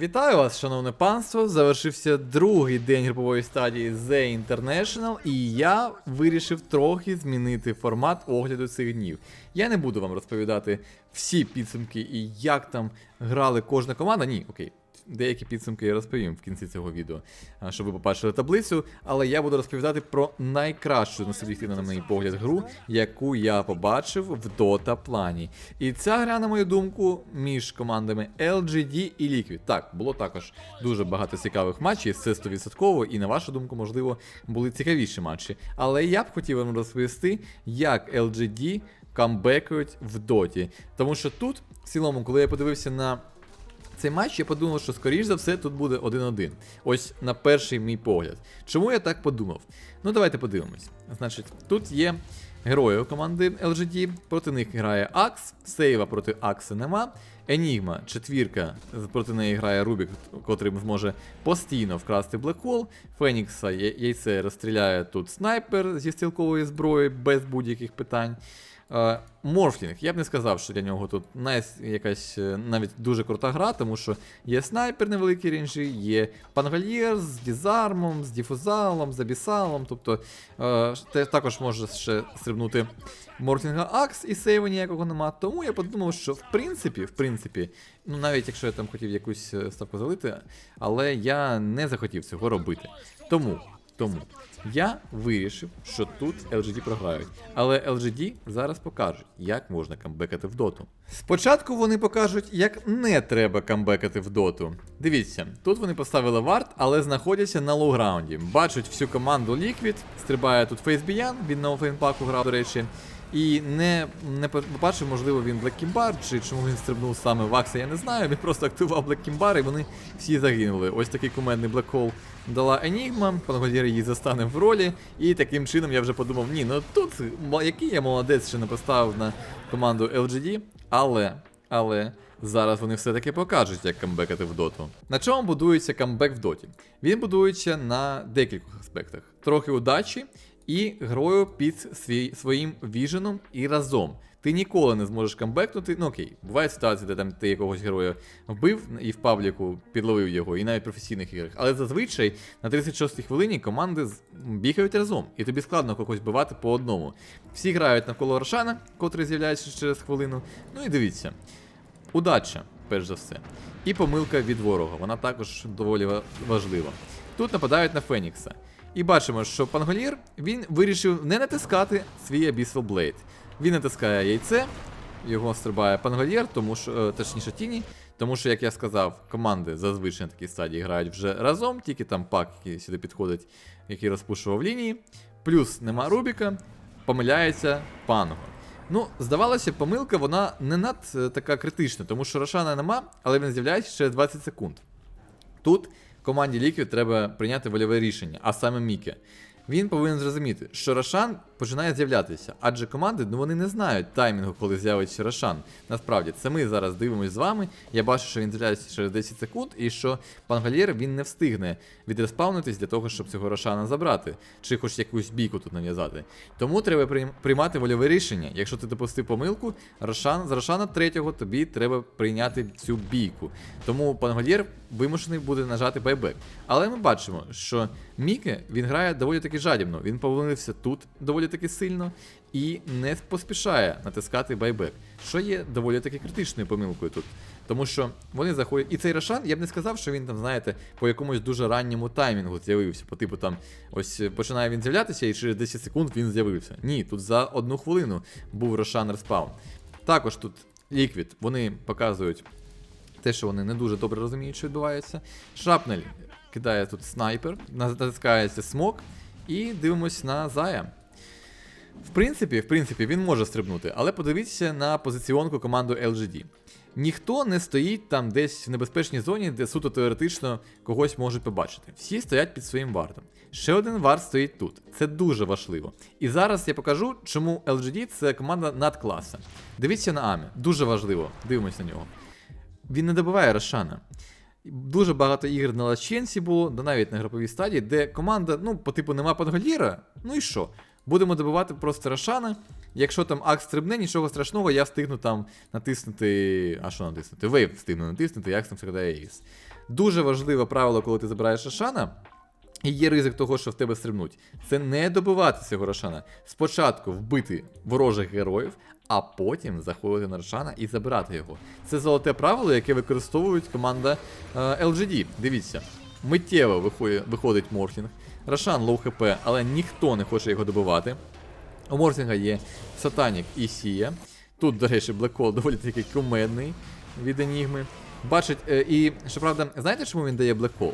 Вітаю вас, шановне панство. Завершився другий день групової стадії The International, і я вирішив трохи змінити формат огляду цих днів. Я не буду вам розповідати всі підсумки і як там грали кожна команда. Ні, окей. Деякі підсумки я розповім в кінці цього відео, щоб ви побачили таблицю. Але я буду розповідати про найкращу на суб'єктивно, на мій погляд, гру, яку я побачив в Dota плані. І ця гра, на мою думку, між командами LGD і Liquid. Так, було також дуже багато цікавих матчів, це 100%, і на вашу думку, можливо, були цікавіші матчі. Але я б хотів вам розповісти, як LGD камбекають в доті. Тому що тут, в цілому, коли я подивився на цей матч я подумав, що скоріш за все тут буде 1-1. Ось на перший мій погляд. Чому я так подумав? Ну давайте подивимось. Значить, тут є герої команди LGD, проти них грає Акс, Сейва проти Акса нема. Енігма, четвірка, проти неї грає Рубік, котрий зможе постійно вкрасти блекхол. Фенікса яйце розстріляє тут снайпер зі стрілкової зброї без будь-яких питань. Е, Морфлінг, я б не сказав, що для нього тут най- якась е, навіть дуже крута гра, тому що є снайпер невеликий рейнджі, є пангольєр з дізармом, з діфузалом, з абісалом. Тобто е, також може ще стрибнути Морфлінга Акс і сейву ніякого нема. Тому я подумав, що в принципі, в принципі, ну навіть якщо я там хотів якусь е, ставку залити, але я не захотів цього робити. Тому. Тому я вирішив, що тут LGD програють. Але LGD зараз покажуть, як можна камбекати в доту. Спочатку вони покажуть, як не треба камбекати в доту. Дивіться, тут вони поставили варт, але знаходяться на лоуграунді. Бачать всю команду Liquid, стрибає тут Фейсбіян, він на офейнпаку грав, до речі. І не, не побачив, можливо, він Kimbar, чи чому він стрибнув саме в Акса, я не знаю. Він просто активував Kimbar і вони всі загинули. Ось такий кумедний Hole дала Енігма, Пангодір її застане в ролі. І таким чином я вже подумав, ні, ну тут який я молодець, що не поставив на команду LGD, але, але. Зараз вони все-таки покажуть, як камбекати в доту. На чому будується камбек в доті? Він будується на декількох аспектах: трохи удачі і грою під свій, своїм віженом і разом. Ти ніколи не зможеш камбекнути. Ну окей, бувають ситуації, де там ти якогось героя вбив і в пабліку підловив його, і навіть в професійних іграх. Але зазвичай на 36-й хвилині команди бігають разом, і тобі складно когось вбивати по одному. Всі грають навколо Рошана, котрий з'являється через хвилину. Ну і дивіться. Удача, перш за все. І помилка від ворога, вона також доволі важлива. Тут нападають на Фенікса. І бачимо, що Панголір він вирішив не натискати свій Abyssal Blade. Він натискає яйце, його стрибає Панголір, тому що, е, точніше Тіні, тому що, як я сказав, команди зазвичай на такій стадії грають вже разом, тільки там пак, який сюди підходить, який розпушував лінії. Плюс нема Рубіка, помиляється Панго. Ну, здавалося, помилка вона не над е, така критична, тому що Рошана нема, але він з'являється через 20 секунд. Тут команді Ліквід треба прийняти вольове рішення, а саме Міке. Він повинен зрозуміти, що Рошан починає з'являтися, адже команди ну, вони не знають таймінгу, коли з'явиться Рошан. Насправді, це ми зараз дивимося з вами. Я бачу, що він з'являється через 10 секунд, і що Пангальєр він не встигне відреспавнитись для того, щоб цього Рошана забрати, чи хоч якусь бійку тут нав'язати. Тому треба приймати вольове рішення. Якщо ти допустив помилку, Рошан, з Рошана третього тобі треба прийняти цю бійку. Тому Пангольєр вимушений буде нажати байбек. Але ми бачимо, що Міке він грає доволі таки жадібно. Він повинився тут доволі таки сильно і не поспішає натискати байбек, що є доволі таки критичною помилкою тут. Тому що вони заходять. І цей Рошан, я б не сказав, що він там, знаєте, по якомусь дуже ранньому таймінгу з'явився. По типу там, ось е, починає він з'являтися, і через 10 секунд він з'явився. Ні, тут за одну хвилину був Рошан респаун. Також тут Liquid, вони показують те, що вони не дуже добре розуміють, що відбувається. Шрапнель кидає тут снайпер, натискається смок, і дивимось на Зая. В принципі, в принципі, він може стрибнути, але подивіться на позиціонку команду LGD. Ніхто не стоїть там десь в небезпечній зоні, де суто теоретично когось можуть побачити. Всі стоять під своїм вартом. Ще один варт стоїть тут. Це дуже важливо. І зараз я покажу, чому LGD це команда надкласа. Дивіться на Амі, дуже важливо. Дивимось на нього. Він не добиває Рошана. Дуже багато ігор на Лаченсі було, да навіть на груповій стадії, де команда, ну, по типу, нема Пангольєра, ну і що? Будемо добивати просто Рошана. Якщо там Акс стрибне, нічого страшного, я встигну там натиснути. А що натиснути? Вейв встигну натиснути, Акс там вкидає Ейс. Дуже важливе правило, коли ти забираєш Рошана. І є ризик того, що в тебе стрибнуть. Це не добивати цього Рошана. Спочатку вбити ворожих героїв, а потім заходити на Рошана і забирати його. Це золоте правило, яке використовують команда е, LGD. Дивіться, миттєво виходить, виходить Морфінг. Рошан лоу хп, але ніхто не хоче його добивати. У Морфінга є Сатанік і Сія. Тут, до речі, Блекол доволі таки кумедний від Енігми. Бачить, е, і щоправда, знаєте, чому він дає Блекол?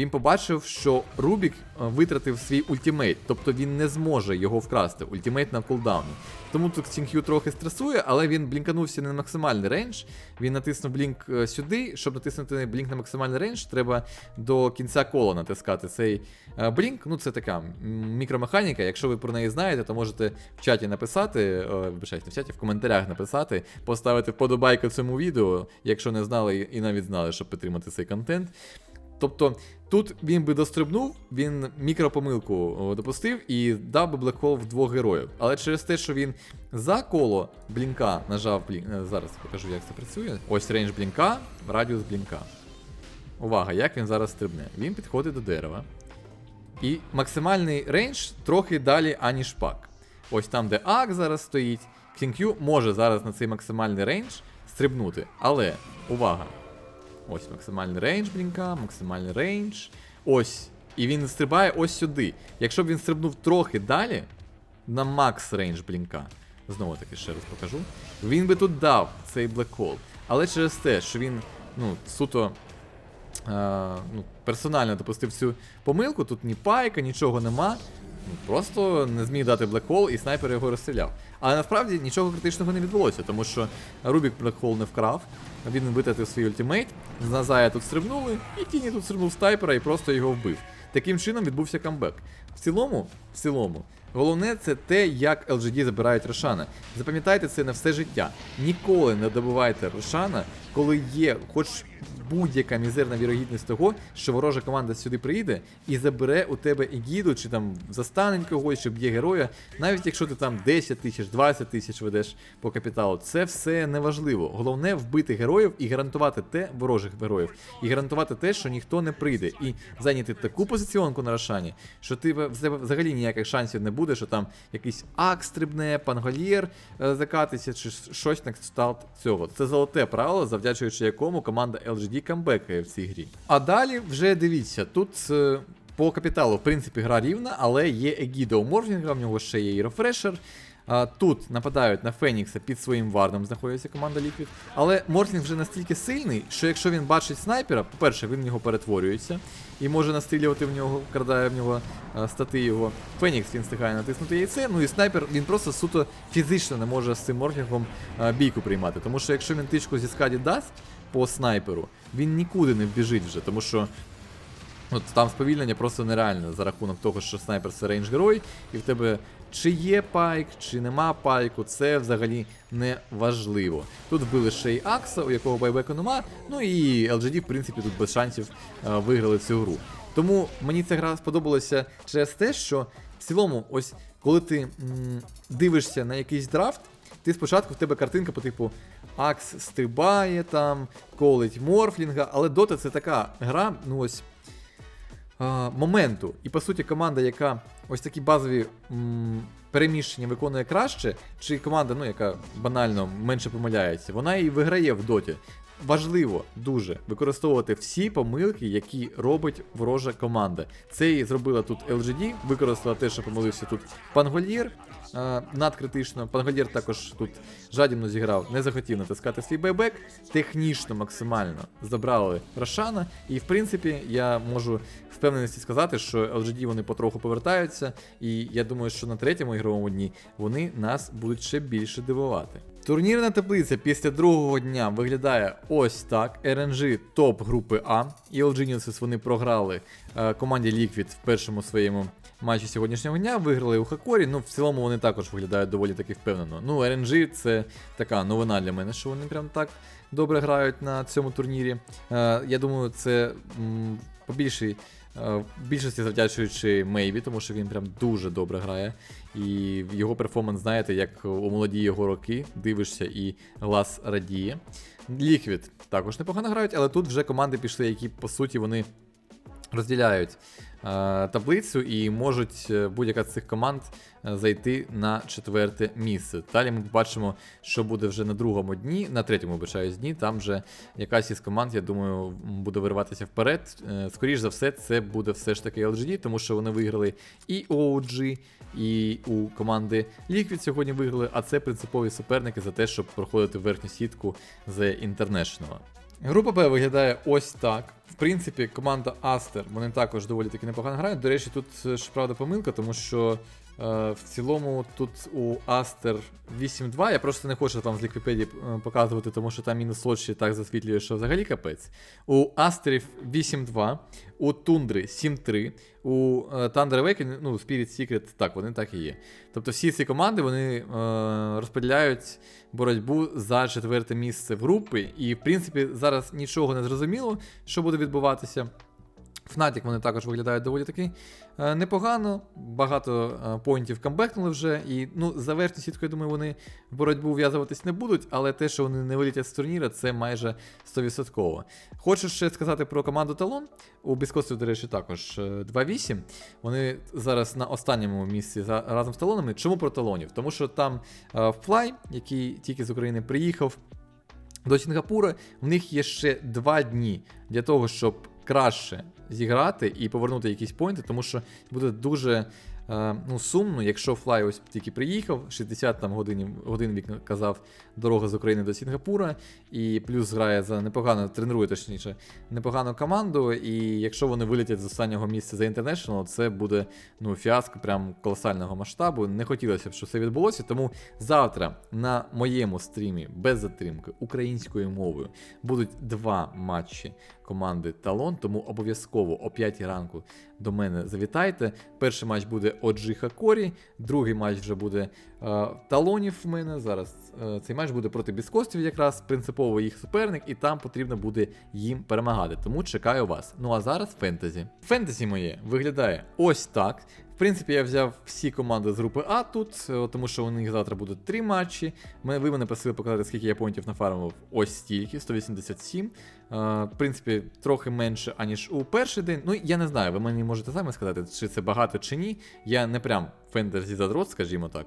Він побачив, що Рубік е, витратив свій ультимейт, тобто він не зможе його вкрасти. Ультимейт на кулдауні. Тому тут Цінхю трохи стресує, але він блінканувся не на максимальний рейндж. Він натиснув блінк е, сюди. Щоб натиснути блінк на максимальний рейндж, треба до кінця кола натискати цей е, блінк. Ну, це така мікромеханіка. Якщо ви про неї знаєте, то можете в чаті написати, вибачайте, в чаті, в коментарях написати, поставити вподобайку цьому відео, якщо не знали і навіть знали, щоб підтримати цей контент. Тобто тут він би дострибнув, він мікропомилку допустив і дав би блекхол в двох героїв. Але через те, що він за коло блінка нажав блін... е, Зараз покажу, як це працює. Ось рейндж блінка, радіус блінка. Увага, як він зараз стрибне. Він підходить до дерева. І максимальний рейндж трохи далі, аніж пак. Ось там, де Ак зараз стоїть, Кінкю може зараз на цей максимальний рейндж стрибнути. Але, увага! Ось максимальний рейндж блінка, максимальний рейндж. Ось. І він стрибає ось сюди. Якщо б він стрибнув трохи далі, на макс рейндж блінка. Знову таки ще раз покажу. Він би тут дав цей блекхол. Але через те, що він ну, суто е, ну, персонально допустив цю помилку, тут ні пайка, нічого нема. Просто не зміг дати блекхол і снайпер його розстріляв. Але насправді нічого критичного не відбулося, тому що Рубік блекхол не вкрав, він витратив свій ультимейт, з Назая тут стрибнули, і Тіні тут стрибнув снайпера і просто його вбив. Таким чином відбувся камбек. В цілому, в цілому, головне це те, як LGD забирають Рошана. Запам'ятайте це на все життя. Ніколи не добивайте Рошана, коли є хоч будь-яка мізерна вірогідність того, що ворожа команда сюди приїде і забере у тебе егіду, чи там застанень когось, чи б'є героя, навіть якщо ти там 10 тисяч, 20 тисяч ведеш по капіталу, це все неважливо. Головне вбити героїв і гарантувати те ворожих героїв, і гарантувати те, що ніхто не прийде, і зайняти таку позиціонку на Рошані, що ти взагалі ніяких шансів не буде, що там якийсь ак стрибне, пангольєр е, закатиться, чи щось на кшталт цього. Це золоте правило, завдячуючи якому команда LGD камбекає в цій грі. А далі вже дивіться, тут. е, По капіталу, в принципі, гра рівна, але є Егіда у Морфінга, в нього ще є і рефрешер. А, тут нападають на Фенікса під своїм вардом, знаходиться команда Liquid. Але Морфінг вже настільки сильний, що якщо він бачить снайпера, по-перше, він в нього перетворюється і може настрілювати в нього, крадає в нього а, стати його. Фенікс він встигає натиснути яйце. Ну і снайпер він просто суто фізично не може з цим Морфінгом а, бійку приймати. Тому що якщо він тичку зі скаді дасть по снайперу, він нікуди не вбіжить вже, тому що. От там сповільнення просто нереальне за рахунок того, що снайпер це рейндж герой, і в тебе чи є пайк, чи нема пайку, це взагалі не важливо. Тут вбили ще й Акса, у якого байбеку нема. Ну і LGD, в принципі, тут без шансів е, виграли цю гру. Тому мені ця гра сподобалася через те, що в цілому, ось коли ти м, дивишся на якийсь драфт, ти спочатку в тебе картинка по типу Акс стрибає там, колить Морфлінга, але Дота це така гра, ну ось моменту. І по суті, команда, яка ось такі базові м, переміщення виконує краще, чи команда, ну, яка банально менше помиляється, вона і виграє в доті. Важливо дуже використовувати всі помилки, які робить ворожа команда. Це і зробила тут LGD, використала те, що помилився тут Пангольєр е, надкритично. Пангольєр також тут жадібно зіграв, не захотів натискати свій байбек. Технічно максимально забрали Рошана. І в принципі я можу впевненості сказати, що LGD вони потроху повертаються, і я думаю, що на третьому ігровому дні вони нас будуть ще більше дивувати. Турнірна таблиця після другого дня виглядає ось так. RNG топ групи А. І Geniuses вони програли е, команді Liquid в першому своєму матчі сьогоднішнього дня. Виграли у Хакорі. Ну, в цілому вони також виглядають доволі таки впевнено. Ну, RNG це така новина для мене, що вони прям так добре грають на цьому турнірі. Е, Я думаю, це м, по більшій, е, в більшості завдячуючи Мейбі, тому що він прям дуже добре грає. І його перформанс, знаєте, як у молоді його роки, дивишся і глаз радіє. Ліквід також непогано грають, але тут вже команди пішли, які по суті вони розділяють е, таблицю і можуть е, будь-яка з цих команд е, зайти на четверте місце. Далі ми побачимо, що буде вже на другому дні, на третьому вибачаюсь дні. Там вже якась із команд, я думаю, буде вириватися вперед. Е, Скоріш за все, це буде все ж таки LGD, тому що вони виграли і OG, і у команди Liquid сьогодні виграли, а це принципові суперники за те, щоб проходити верхню сітку The International. Група Б виглядає ось так. В принципі, команда Астер, вони також доволі таки непогано грають. До речі, тут е, ж правда помилка, тому що в цілому тут у Астер 8-2. Я просто не хочу вам з Ліквіпедії е, показувати, тому що там мінус лодші так засвітлює, що взагалі капець. У Астерів 8-2, у Тундри 7-3, у е, Thunder Awakening, ну, Spirit Secret, так, вони так і є. Тобто всі ці команди вони е, розподіляють боротьбу за четверте місце в групи. І, в принципі, зараз нічого не зрозуміло, що буде відбуватися. Фнатік вони також виглядають доволі таки е, непогано. Багато е, поінтів камбекнули вже. І ну, за верхню сітку, я думаю, вони в боротьбу в'язуватись не будуть, але те, що вони не вилітять з турніра, це майже 100%. Хочу ще сказати про команду Талон. У Біскосів, до речі, також е, 2-8. Вони зараз на останньому місці за, разом з талонами. Чому про талонів? Тому що там е, Флай, який тільки з України приїхав, до Сінгапура в них є ще два дні для того, щоб краще зіграти і повернути якісь поінти, тому що буде дуже е, ну, сумно, якщо Флай ось тільки приїхав, 60 там годин, годин вік казав дорога з України до Сінгапура, і плюс грає за непогано, тренує точніше, непогану команду. І якщо вони вилетять з останнього місця за International, це буде ну, фіаско прям колосального масштабу. Не хотілося б, щоб це відбулося. Тому завтра на моєму стрімі без затримки українською мовою будуть два матчі команди Талон. Тому обов'язково о 5 ранку до мене завітайте. Перший матч буде Оджі Хакорі, другий матч вже буде е, Талонів в мене. Зараз е, цей матч буде проти Біскостів, якраз принципово їх суперник, і там потрібно буде їм перемагати. Тому чекаю вас. Ну а зараз фентезі. Фентезі моє виглядає ось так. Принципі, я взяв всі команди з групи А тут, е, тому що у них завтра будуть три матчі. Ви мене просили показати, скільки я поінтів нафармив ось стільки, 187. Е, В принципі, трохи менше, аніж у перший день. Ну, я не знаю, ви мені можете самі сказати, чи це багато чи ні. Я не прям фентезі задрот, скажімо так.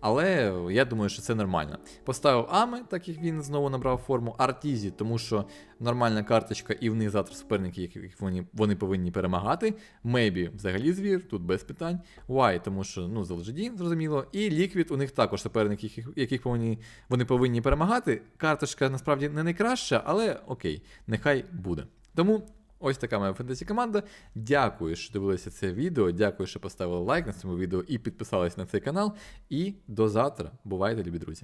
Але я думаю, що це нормально. Поставив Ами, так як він знову набрав форму, Артізі, тому що нормальна карточка, і в них завтра суперники, яких вони, вони повинні перемагати. Мейбі взагалі звір, тут без питань. Why, тому що ну, з зрозуміло. І Liquid, у них також суперники, яких, яких повинні, вони повинні перемагати. Карточка насправді не найкраща, але окей, нехай буде. Тому. Ось така моя фентезі команда. Дякую, що дивилися це відео. Дякую, що поставили лайк на цьому відео і підписались на цей канал. І до завтра. Бувайте, любі друзі!